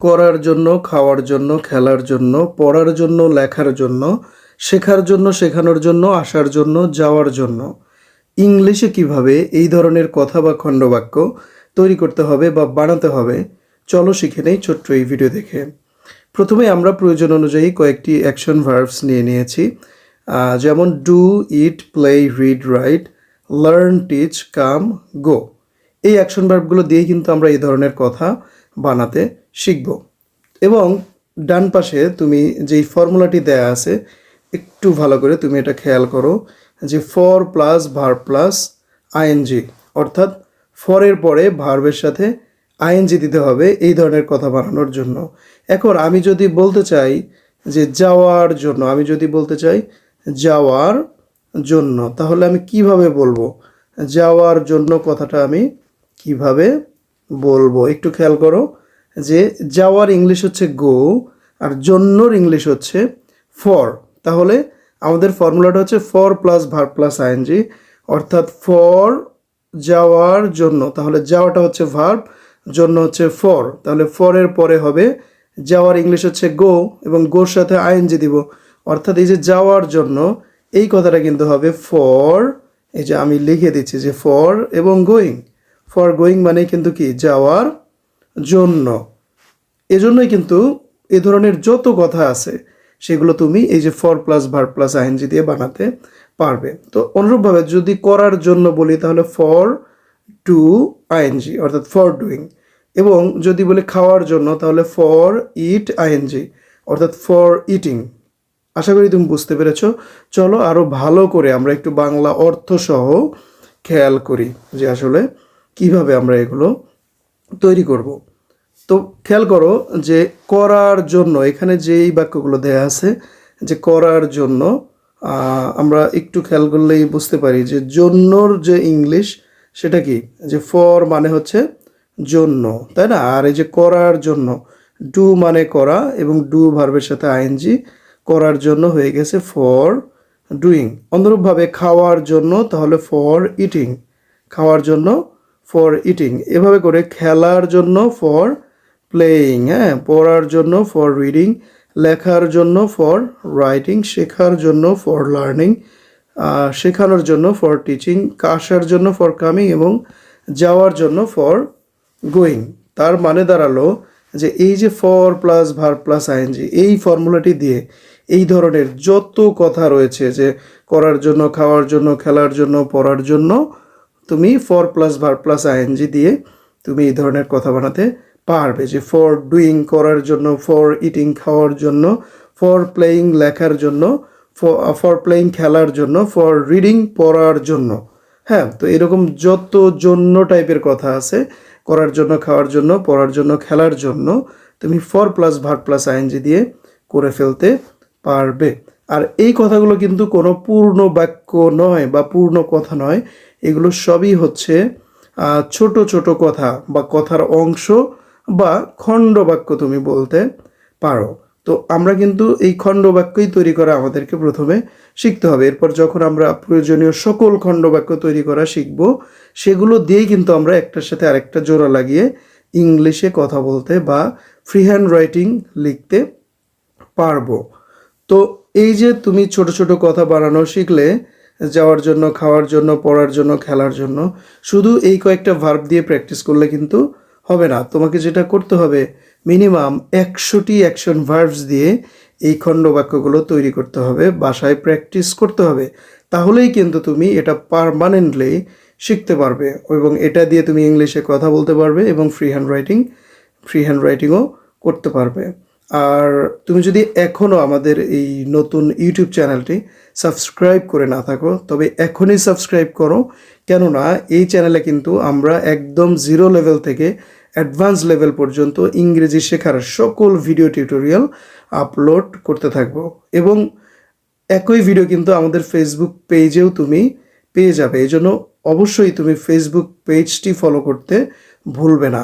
করার জন্য, খাওয়ার জন্য, খেলার জন্য, পড়ার জন্য, লেখার জন্য, শেখার জন্য, শেখানোর জন্য, আসার জন্য, যাওয়ার জন্য। ইংলিশে কীভাবে এই ধরনের কথা বা খণ্ডবাক্য তৈরি করতে হবে বা বানাতে হবে, চলো শিখে নেই ছোট্ট এই ভিডিও দেখে। প্রথমে আমরা প্রয়োজন অনুযায়ী কয়েকটি অ্যাকশন ভার্বস নিয়ে নিয়েছি। যেমন do eat play read write learn teach come go এই অ্যাকশন ভার্বগুলো দিয়ে কিন্তু আমরা এই ধরনের কথা বানাতে শিখব। এবং ডান পাশে তুমি যেই ফর্মুলাটি দেয়া আছে, একটু ভালো করে তুমি এটা খেয়াল করো যে for plus verb plus ING অর্থাৎ ফরের পরে ভার্বের সাথে আইএনজি দিতে হবে এই ধরনের কথা বানানোর জন্য। এখন আমি যদি বলতে চাই যে যাওয়ার জন্য, আমি যদি বলতে চাই যাওয়ার জন্য, তাহলে আমি কীভাবে বলব? যাওয়ার জন্য কথাটা আমি কীভাবে বলব? একটু খেয়াল করো যে যাওয়ার ইংলিশ হচ্ছে গো আর জন্যর ইংলিশ হচ্ছে ফর তাহলে আমাদের ফর্মুলাটা হচ্ছে for plus verb plus ING অর্থাৎ ফর যাওয়ার জন্য। তাহলে যাওয়াটা হচ্ছে ভার্ব জন্য হচ্ছে ফর তাহলে ফরের পরে হবে যাওয়ার ইংলিশ হচ্ছে গো এবং গোর সাথে আইএনজি দিব। অর্থাৎ এই যে যাওয়ার জন্য, এই কথাটা কিন্তু হবে ফর এই যে আমি লিখে দিচ্ছি যে ফর এবং গোয়িং ফর গোয়িং মানে কিন্তু কি? যাওয়ার জন্য। এজন্যই কিন্তু এ ধরনের যত কথা আছে, সেগুলো তুমি এই যে for plus verb plus ING দিয়ে বানাতে পারবে। তো অনুরূপভাবে যদি করার জন্য বলি, তাহলে ফর টু আইএনজি অর্থাৎ ফর ডুইং এবং যদি বলি খাওয়ার জন্য, তাহলে ফর ইট আইএনজি অর্থাৎ ফর ইটিং আশা করি তুমি বুঝতে পেরেছ। চলো আরও ভালো করে আমরা একটু বাংলা অর্থ সহ খেয়াল করি যে আসলে কীভাবে আমরা এগুলো তৈরি করব? তো খেয়াল করো যে করার জন্য, এখানে যেই বাক্যগুলো দেয়া আছে যে করার জন্য আমরা একটু খেয়াল করলেই বুঝতে পারি যে জন্যর যে ইংলিশ সেটা কি? যে ফর মানে হচ্ছে জন্য, তাই না? আর এই যে করার জন্য ডু মানে করা এবং ডু ভার্বের সাথে আইএনজি করার জন্য হয়ে গেছে ফর ডুইং অনুরূপভাবে খাওয়ার জন্য তাহলে ফর ইটিং খাওয়ার জন্য ফর ইটিং এভাবে করে খেলার জন্য ফর প্লেয়িং হ্যাঁ? পড়ার জন্য ফর রিডিং লেখার জন্য ফর রাইটিং শেখার জন্য ফর লার্নিং শেখানোর জন্য ফর টিচিং আসার জন্য ফর কামিং এবং যাওয়ার জন্য ফর গোয়িং তার মানে দাঁড়াল যে এই যে for plus verb plus ING এই ফর্মুলাটি দিয়ে এই ধরনের যত কথা রয়েছে যে করার জন্য, খাওয়ার জন্য, খেলার জন্য, পড়ার জন্য তুমি for plus verb plus ING দিয়ে তুমি এই ধরনের কথা বানাতে পারবে যে ফর ডুইং করার জন্য ফর ইটিং খাওয়ার জন্য ফর প্লেয়িং লেখার জন্য ফর প্লেয়িং খেলার জন্য ফর রিডিং পড়ার জন্য। হ্যাঁ তো এরকম যত জন্য টাইপের কথা আছে, করার জন্য, খাওয়ার জন্য, পড়ার জন্য, খেলার জন্য, তুমি for plus verb plus ING দিয়ে করে ফেলতে পারবে। আর এই কথাগুলো কিন্তু কোনো পূর্ণ বাক্য নয় বা পূর্ণ কথা নয় এগুলো সবই হচ্ছে ছোট ছোট কথা বা কথার অংশ বা খণ্ড বাক্য তুমি বলতে পারো। তো আমরা কিন্তু এই খণ্ড বাক্যই তৈরি করা আমাদেরকে প্রথমে শিখতে হবে। এরপর যখন আমরা প্রয়োজনীয় সকল খণ্ড বাক্য তৈরি করা শিখব, সেগুলো দিয়েই কিন্তু আমরা একটার সাথে আরেকটা জোড়া লাগিয়ে ইংলিশে কথা বলতে বা ফ্রি হ্যান্ড রাইটিং লিখতে পারব। তো এই যে তুমি ছোট ছোট কথা বানানো শিখলে যাওয়ার জন্য, খাওয়ার জন্য, পড়ার জন্য, খেলার জন্য। শুধু এই কয়েকটা ভার্ব দিয়ে প্র্যাকটিস করলে কিন্তু হবে না। তোমাকে যেটা করতে হবে মিনিমাম একশোটি অ্যাকশন ভার্বস দিয়ে এই খণ্ড বাক্যগুলো তৈরি করতে হবে, বাসায় প্র্যাকটিস করতে হবে। তাহলেই কিন্তু তুমি এটা পারমানেন্টলি শিখতে পারবে এবং এটা দিয়ে তুমি ইংলিশে কথা বলতে পারবে এবং free hand writing free hand রাইটিংও করতে পারবে। আর তুমি যদি এখনও আমাদের এই নতুন ইউটিউব চ্যানেলটি সাবস্ক্রাইব করে না থাকো, তবে এখনই সাবস্ক্রাইব করো। কেননা এই চ্যানেলে কিন্তু আমরা একদম জিরো লেভেল থেকে অ্যাডভান্স লেভেল পর্যন্ত ইংরেজি শেখার সকল ভিডিও টিউটোরিয়াল আপলোড করতে থাকব। এবং একই ভিডিও কিন্তু আমাদের ফেসবুক পেজেও তুমি পেয়ে যাবে। এই জন্য অবশ্যই তুমি ফেসবুক পেজটি ফলো করতে ভুলবে না।